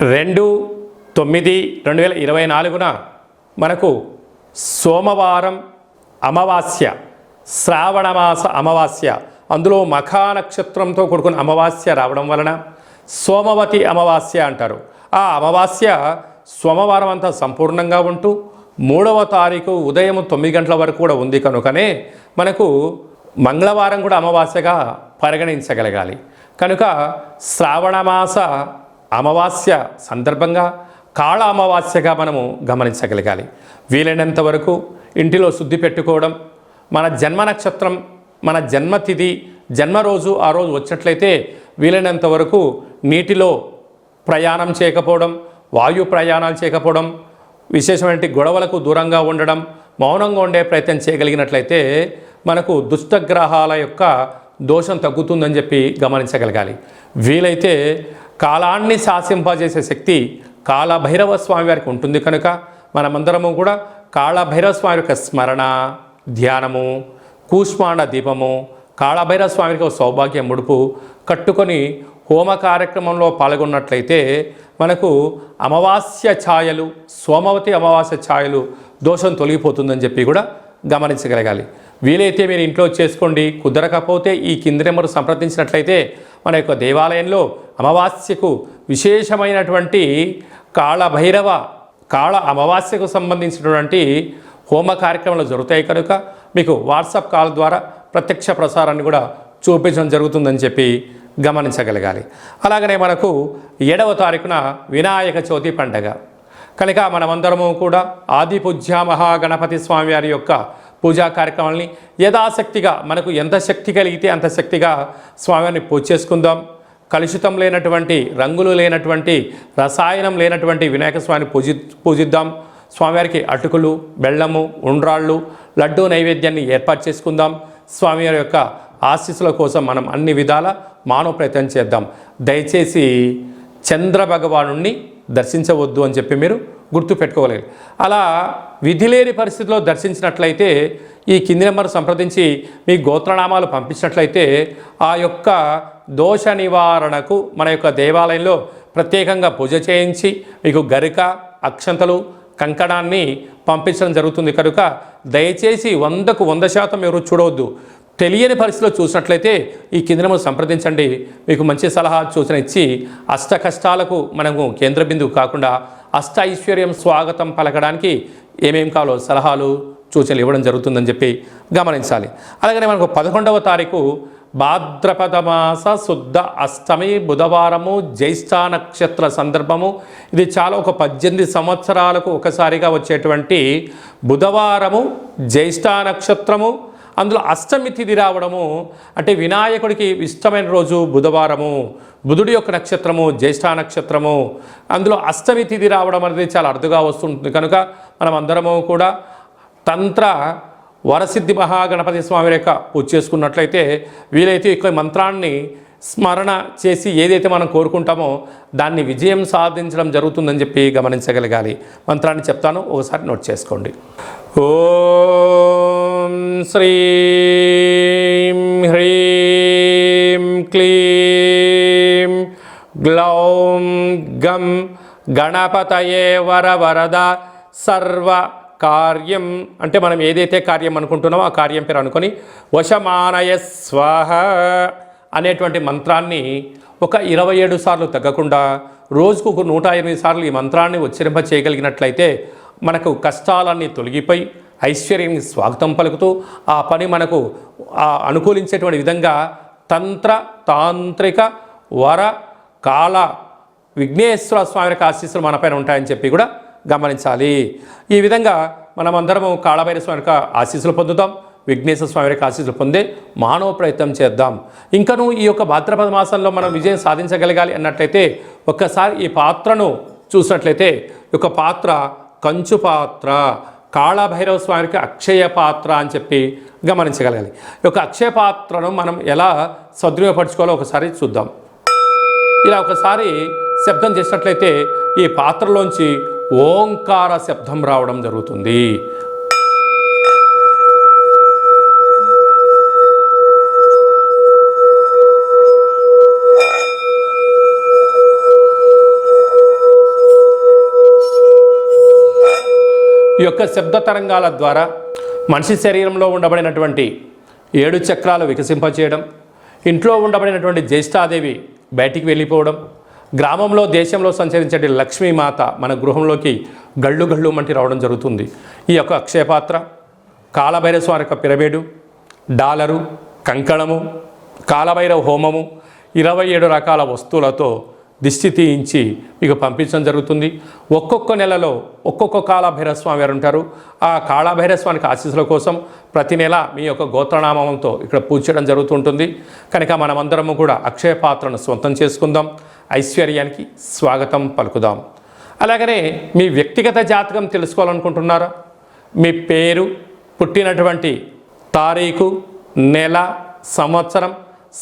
రెండు తొమ్మిది రెండు వేల ఇరవై నాలుగున మనకు సోమవారం అమావాస్య శ్రావణమాస అమావాస్య. అందులో మఖా నక్షత్రంతో కూడుకున్న అమావాస్య రావడం వలన సోమవతి అమావాస్య అంటారు. ఆ అమావాస్య సోమవారం అంతా సంపూర్ణంగా ఉంటూ మూడవ తారీఖు ఉదయం తొమ్మిది గంటల వరకు కూడా ఉంది కనుకనే మనకు మంగళవారం కూడా అమావాస్యగా పరిగణించగలగాలి. కనుక శ్రావణమాస అమావాస్య సందర్భంగా కాళ అమావాస్యగా మనము గమనించగలగాలి. వీలైనంత వరకు ఇంటిలో శుద్ధి పెట్టుకోవడం మన జన్మ నక్షత్రం మన జన్మతిథి జన్మ రోజు ఆ రోజు వచ్చినట్లయితే వీలైనంత వరకు నీటిలో ప్రయాణం చేయకపోవడం వాయు ప్రయాణాలు చేయకపోవడం విశేషమైన గొడవలకు దూరంగా ఉండడం మౌనంగా ఉండే ప్రయత్నం చేయగలిగినట్లయితే మనకు దుష్టగ్రహాల యొక్క దోషం తగ్గుతుందని చెప్పి గమనించగలగాలి. వీలైతే కాలాన్ని శాసింపజేసే శక్తి కాలభైరవ స్వామి వారికి ఉంటుంది కనుక మనమందరము కూడా కాళభైరవ స్వామి యొక్క స్మరణ ధ్యానము కూష్మాండ దీపము కాళభైరవ స్వామికి యొక్క సౌభాగ్య ముడుపు కట్టుకొని హోమ కార్యక్రమంలో పాల్గొన్నట్లయితే మనకు అమావాస్య ఛాయలు సోమవతి అమావాస్య ఛాయలు దోషం తొలగిపోతుందని చెప్పి కూడా గమనించగలగాలి. వీలైతే మీరు ఇంట్లో చేసుకోండి కుదరకపోతే ఈ కింది నెంబర్ సంప్రదించినట్లయితే మన యొక్క దేవాలయంలో అమావాస్యకు విశేషమైనటువంటి కాళభైరవ కాళ అమావాస్యకు సంబంధించినటువంటి హోమ కార్యక్రమాలు జరుగుతాయి కనుక మీకు వాట్సాప్ కాల్ ద్వారా ప్రత్యక్ష ప్రసారాన్ని కూడా చూపించడం జరుగుతుందని చెప్పి గమనించగలగాలి. అలాగనే మనకు ఏడవ తారీఖున వినాయక చవితి పండగ. కనుక మనమందరము కూడా ఆదిపూజ్య మహాగణపతి స్వామివారి యొక్క పూజా కార్యక్రమాలని యథాశక్తిగా మనకు ఎంత శక్తి కలిగితే అంత శక్తిగా స్వామిని పూజ చేసుకుందాం. కలుషితం లేనటువంటి రంగులు లేనటువంటి రసాయనం లేనటువంటి వినాయక స్వామిని పూజి పూజిద్దాం. స్వామివారికి అటుకులు బెల్లము ఉండ్రాళ్ళు లడ్డూ నైవేద్యాన్ని ఏర్పాటు చేసుకుందాం. స్వామివారి యొక్క ఆశీస్సుల కోసం మనం అన్ని విధాల మానవ ప్రయత్నం చేద్దాం. దయచేసి చంద్ర భగవానుణ్ణి దర్శించవద్దు అని చెప్పి మీరు గుర్తు పెట్టుకోలేదు అలా విధి లేని పరిస్థితిలో దర్శించినట్లయితే ఈ కింది నెంబర్ సంప్రదించి మీ గోత్రనామాలు పంపించినట్లయితే ఆ యొక్క దోష నివారణకు మన యొక్క దేవాలయంలో ప్రత్యేకంగా పూజ చేయించి మీకు గరిక అక్షంతలు కంకణాన్ని పంపించడం జరుగుతుంది కనుక దయచేసి వందకు వంద శాతం ఎవరు చూడవద్దు. తెలియని పరిస్థితిలో చూసినట్లయితే ఈ కేంద్రము సంప్రదించండి. మీకు మంచి సలహా సూచన ఇచ్చి అష్ట కష్టాలకు మనము కేంద్ర బిందువు కాకుండా అష్ట ఐశ్వర్యం స్వాగతం పలకడానికి ఏమేం కావాలో సలహాలు సూచనలు ఇవ్వడం జరుగుతుందని చెప్పి గమనించాలి. అలాగనే మనకు పదకొండవ తారీఖు భాద్రపద మాస శుద్ధ అష్టమి బుధవారము జ్యేష్ఠ నక్షత్ర సందర్భము. ఇది చాలా ఒక పద్దెనిమిది సంవత్సరాలకు ఒకసారిగా వచ్చేటువంటి బుధవారము జ్యేష్ఠ నక్షత్రము అందులో అష్టమి తిథి రావడము అంటే వినాయకుడికి ఇష్టమైన రోజు బుధవారము బుధుడి యొక్క నక్షత్రము జ్యేష్ఠ నక్షత్రము. అందులో అష్టమి తిథి రావడం అనేది చాలా అరుదుగా వస్తుంటుంది. కనుక మనం అందరము కూడా తంత్ర వరసిద్ధి మహాగణపతి స్వామి యొక్క పూజ చేసుకున్నట్లయితే వీలైతే ఎక్కువ మంత్రాన్ని స్మరణ చేసి ఏదైతే మనం కోరుకుంటామో దాన్ని విజయం సాధించడం జరుగుతుందని చెప్పి గమనించగలగాలి. మంత్రాన్ని చెప్తాను ఒకసారి నోట్ చేసుకోండి. ఓ శ్రీం హ్రీం క్లీం గ్లౌం గం గణపతయే వర వరద సర్వ కార్యం. అంటే మనం ఏదైతే కార్యం అనుకుంటున్నామో ఆ కార్యం పేరు అనుకొని వశమానయ స్వాహ అనేటువంటి మంత్రాన్ని ఒక ఇరవై ఏడు సార్లు తగ్గకుండా రోజుకు ఒక నూట ఎనిమిది సార్లు ఈ మంత్రాన్ని ఉచ్చరింప చేయగలిగినట్లయితే మనకు కష్టాలన్నీ తొలగిపోయి ఐశ్వర్యానికి స్వాగతం పలుకుతూ ఆ పని మనకు ఆ అనుకూలించేటువంటి విధంగా తంత్ర తాంత్రిక వర కాల విఘ్నేశ్వర స్వామి యొక్క ఆశీస్సులు మనపైన ఉంటాయని చెప్పి కూడా గమనించాలి. ఈ విధంగా మనమందరము కాళభైర స్వామి యొక్క ఆశీస్సులు పొందుతాం విఘ్నేశ్వర స్వామి యొక్క ఆశీస్సులు పొందే మానవ ప్రయత్నం చేద్దాం. ఇంకను ఈ యొక్క భాద్రపద మాసంలో మనం విజయం సాధించగలగాలి అన్నట్లయితే ఒక్కసారి ఈ పాత్రను చూసినట్లయితే ఈ యొక్క పాత్ర కంచు పాత్ర. కాళభైరవ స్వామికి అక్షయ పాత్ర అని చెప్పి గమనించగలగాలి. ఈ యొక్క అక్షయ పాత్రను మనం ఎలా సద్వినియోగపరచుకోవాలో ఒకసారి చూద్దాం. ఇలా ఒకసారి శబ్దం చేసినట్లయితే ఈ పాత్రలోంచి ఓంకార శబ్దం రావడం జరుగుతుంది. ఈ యొక్క శబ్ద తరంగాల ద్వారా మనిషి శరీరంలో ఉండబడినటువంటి ఏడు చక్రాలు వికసింపచేయడం ఇంట్లో ఉండబడినటువంటి జ్యేష్ఠాదేవి బయటికి వెళ్ళిపోవడం గ్రామంలో దేశంలో సంచరించే లక్ష్మీమాత మన గృహంలోకి గళ్ళు గళ్ళు మంటి రావడం జరుగుతుంది. ఈ యొక్క అక్షయపాత్ర కాలభైరవ యొక్క పిరమిడు డాలరు కంకణము కాలభైరవ హోమము ఇరవై ఏడు రకాల వస్తువులతో దిష్టి తీయించి మీకు పంపించడం జరుగుతుంది. ఒక్కొక్క నెలలో ఒక్కొక్క కాళభైరస్వామి వారు ఉంటారు. ఆ కాళభైరస్వామికి ఆశీస్సుల కోసం ప్రతి నెల మీ యొక్క గోత్రనామంతో ఇక్కడ పూజ చేయడం జరుగుతుంటుంది. కనుక మనమందరము కూడా అక్షయ పాత్రను సొంతం చేసుకుందాం. ఐశ్వర్యానికి స్వాగతం పలుకుదాం. అలాగనే మీ వ్యక్తిగత జాతకం తెలుసుకోవాలనుకుంటున్నారా? మీ పేరు పుట్టినటువంటి తారీఖు నెల సంవత్సరం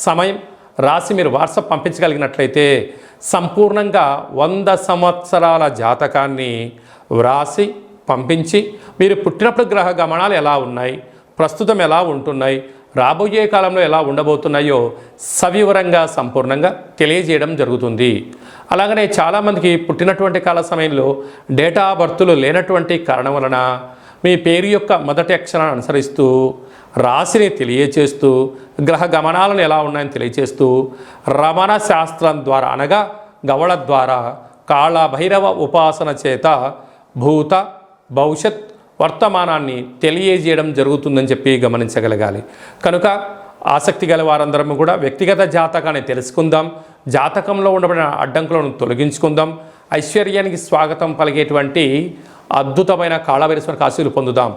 సమయం రాసి మీరు వాట్సాప్ పంపించగలిగినట్లయితే సంపూర్ణంగా వంద సంవత్సరాల జాతకాన్ని వ్రాసి పంపించి మీరు పుట్టినప్పుడు గ్రహ గమనాలు ఎలా ఉన్నాయి ప్రస్తుతం ఎలా ఉంటున్నాయి రాబోయే కాలంలో ఎలా ఉండబోతున్నాయో సవివరంగా సంపూర్ణంగా తెలియజేయడం జరుగుతుంది. అలాగనే చాలామందికి పుట్టినటువంటి కాల సమయంలో డేటా బర్తులు లేనటువంటి కారణం వలన మీ పేరు యొక్క మొదటి అక్షరాన్ని అనుసరిస్తూ రాశిని తెలియచేస్తూ గ్రహ గమనాలను ఎలా ఉన్నాయని తెలియచేస్తూ రమణ శాస్త్రం ద్వారా అనగా గవళ ద్వారా కాళభైరవ ఉపాసన చేత భూత భవిష్యత్ వర్తమానాన్ని తెలియజేయడం జరుగుతుందని చెప్పి గమనించగలగాలి. కనుక ఆసక్తి గల వారందరం కూడా వ్యక్తిగత జాతకాన్ని తెలుసుకుందాం. జాతకంలో ఉండబడిన అడ్డంకులను తొలగించుకుందాం. ఐశ్వర్యానికి స్వాగతం పలిగేటువంటి అద్భుతమైన కాళభైరస్వర ఆశీలు పొందుదాం.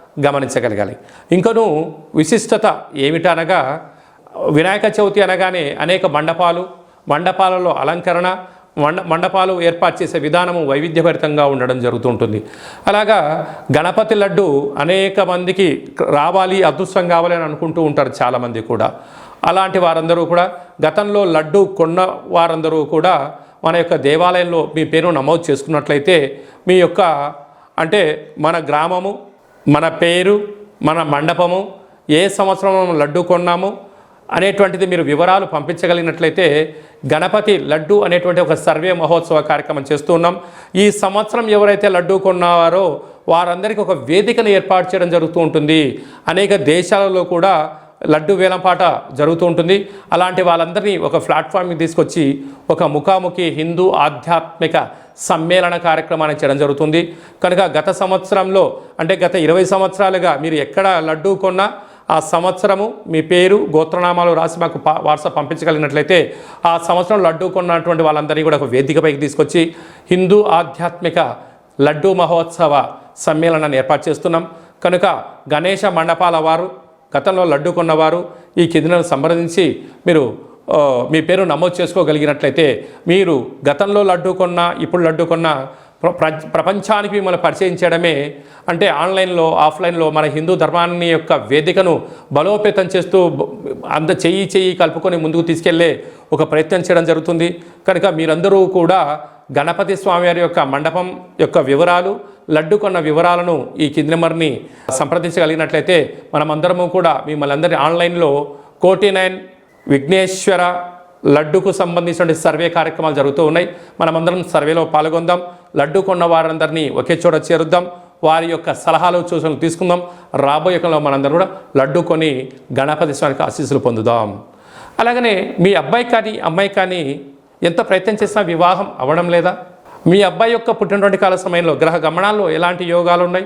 గమనించగలగాలి. ఇంకను విశిష్టత ఏమిటనగా వినాయక చవితి అనగానే అనేక మండపాలు మండపాలలో అలంకరణ మండ మండపాలు ఏర్పాటు చేసే విధానము వైవిధ్యభరితంగా ఉండడం జరుగుతుంటుంది. అలాగా గణపతి లడ్డు అనేక మందికి రావాలి అదృష్టం కావాలి అని అనుకుంటూ ఉంటారు చాలామంది కూడా. అలాంటి వారందరూ కూడా గతంలో లడ్డు కొన్న వారందరూ కూడా మన యొక్క దేవాలయంలో మీ పేరు నమోదు చేసుకున్నట్లయితే మీ యొక్క అంటే మన గ్రామము మన పేరు మన మండపము ఏ సంవత్సరం మనం లడ్డు కొన్నాము అనేటువంటిది మీరు వివరాలు పంపించగలిగినట్లయితే గణపతి లడ్డు అనేటువంటి ఒక సర్వే మహోత్సవ కార్యక్రమం చేస్తూ ఉన్నాం. ఈ సంవత్సరం ఎవరైతే లడ్డు కొన్నారో వారందరికీ ఒక వేదికను ఏర్పాటు చేయడం జరుగుతూ ఉంటుంది. అనేక దేశాలలో కూడా లడ్డు వేలంపాట జరుగుతూ ఉంటుంది. అలాంటి వాళ్ళందరినీ ఒక ప్లాట్ఫామ్కి తీసుకొచ్చి ఒక ముఖాముఖి హిందూ ఆధ్యాత్మిక సమ్మేళన కార్యక్రమాన్ని చేయడం జరుగుతుంది. కనుక గత సంవత్సరంలో అంటే గత ఇరవై సంవత్సరాలుగా మీరు ఎక్కడ లడ్డూ కొన్నా ఆ సంవత్సరము మీ పేరు గోత్రనామాలు రాసి మాకు పా వాట్సాప్ పంపించగలిగినట్లయితే ఆ సంవత్సరం లడ్డు కొన్నటువంటి వాళ్ళందరినీ కూడా ఒక వేదికపైకి తీసుకొచ్చి హిందూ ఆధ్యాత్మిక లడ్డూ మహోత్సవ సమ్మేళనాన్ని ఏర్పాటు చేస్తున్నాం. కనుక గణేష మండపాల వారు గతంలో లడ్డు కొన్నవారు ఈ కిందను సంప్రదించి మీరు మీ పేరు నమోదు చేసుకోగలిగినట్లయితే మీరు గతంలో లడ్డు కొన్నా ఇప్పుడు లడ్డు కొన్నా ప్ర- ప్ర- ప్రపంచానికి మిమ్మల్ని పరిచయం చేయడమే అంటే ఆన్లైన్లో ఆఫ్లైన్లో మన హిందూ ధర్మాన్ని యొక్క వేదికను బలోపేతం చేస్తూ అంత చెయ్యి చెయ్యి కలుపుకొని ముందుకు తీసుకెళ్ళే ఒక ప్రయత్నం చేయడం జరుగుతుంది. కనుక మీరందరూ కూడా గణపతి స్వామివారి యొక్క మండపం యొక్క వివరాలు లడ్డు కొన్న వివరాలను ఈ కింది నెంబర్ని సంప్రదించగలిగినట్లయితే మనమందరము కూడా మిమ్మల్ని అందరి ఆన్లైన్లో కోటి నైన్ విఘ్నేశ్వర లడ్డుకు సంబంధించిన సర్వే కార్యక్రమాలు జరుగుతూ ఉన్నాయి. మనమందరం సర్వేలో పాల్గొందాం. లడ్డు కొన్న వారందరినీ ఒకే చోట చేరుద్దాం. వారి యొక్క సలహాలు సూచనలు తీసుకుందాం. రాబోయే కాలంలో మనందరం కూడా లడ్డు కొని గణపతి స్వామికి ఆశీస్సులు పొందుదాం. అలాగనే మీ అబ్బాయి కానీ అమ్మాయి కానీ ఎంత ప్రయత్నం చేసినా వివాహం అవ్వడం లేదా? మీ అబ్బాయి యొక్క పుట్టినటువంటి కాల సమయంలో గ్రహ గమనాల్లో ఎలాంటి యోగాలు ఉన్నాయి?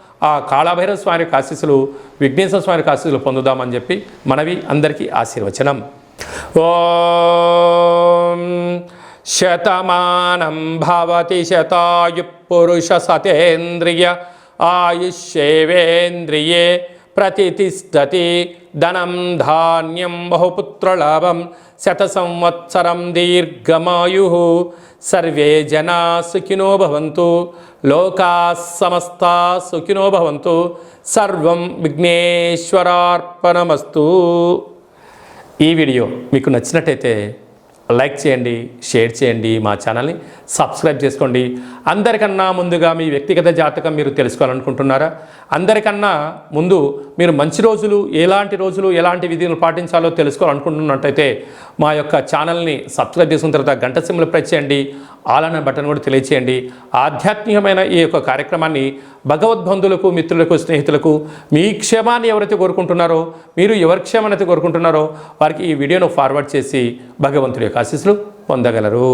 ఆ కాళభైరవ స్వామి యొక్క ఆశీస్సులు విఘ్నేశ్వర స్వామి యొక్క ఆశీస్సులు పొందుదామని చెప్పి మనవి అందరికీ ఆశీర్వచనం. ఓం శతమానం భవతి శతాయు పురుష సతేంద్రియ ఆయుష్యేవేంద్రియే ప్రతిష్టతి ధనం ధాన్యం బహుపుత్రలాభం శత సంవత్సరం దీర్ఘమాయు. సర్వే జనా సుఖినో భవంతు లోకా సమస్త సుఖినో భవంతు సర్వం విఘ్నేశ్వరార్పణమస్తు. ఈ వీడియో మీకు నచ్చినట్టయితే లైక్ చేయండి షేర్ చేయండి మా ఛానల్ని సబ్స్క్రైబ్ చేసుకోండి. అందరికన్నా ముందుగా మీ వ్యక్తిగత జాతకం మీరు తెలుసుకోవాలనుకుంటున్నారా? అందరికన్నా ముందు మీరు మంచి రోజులు ఎలాంటి రోజులు ఎలాంటి విధులు పాటించాలో తెలుసుకోవాలనుకుంటున్నట్టయితే మా యొక్క ఛానల్ని సబ్స్క్రైబ్ చేసుకున్న తర్వాత గంట సిమ్లు ప్రెస్ చేయండి. ఆల్ అనే బటన్ కూడా తెలియచేయండి. ఆధ్యాత్మికమైన ఈ యొక్క కార్యక్రమాన్ని భగవద్బంధువులకు మిత్రులకు స్నేహితులకు మీ క్షేమాన్ని ఎవరైతే కోరుకుంటున్నారో మీరు ఎవరి క్షేమాన్ని అయితే కోరుకుంటున్నారో వారికి ఈ వీడియోను ఫార్వర్డ్ చేసి భగవంతుడి యొక్క ఆశీస్సులు పొందగలరు.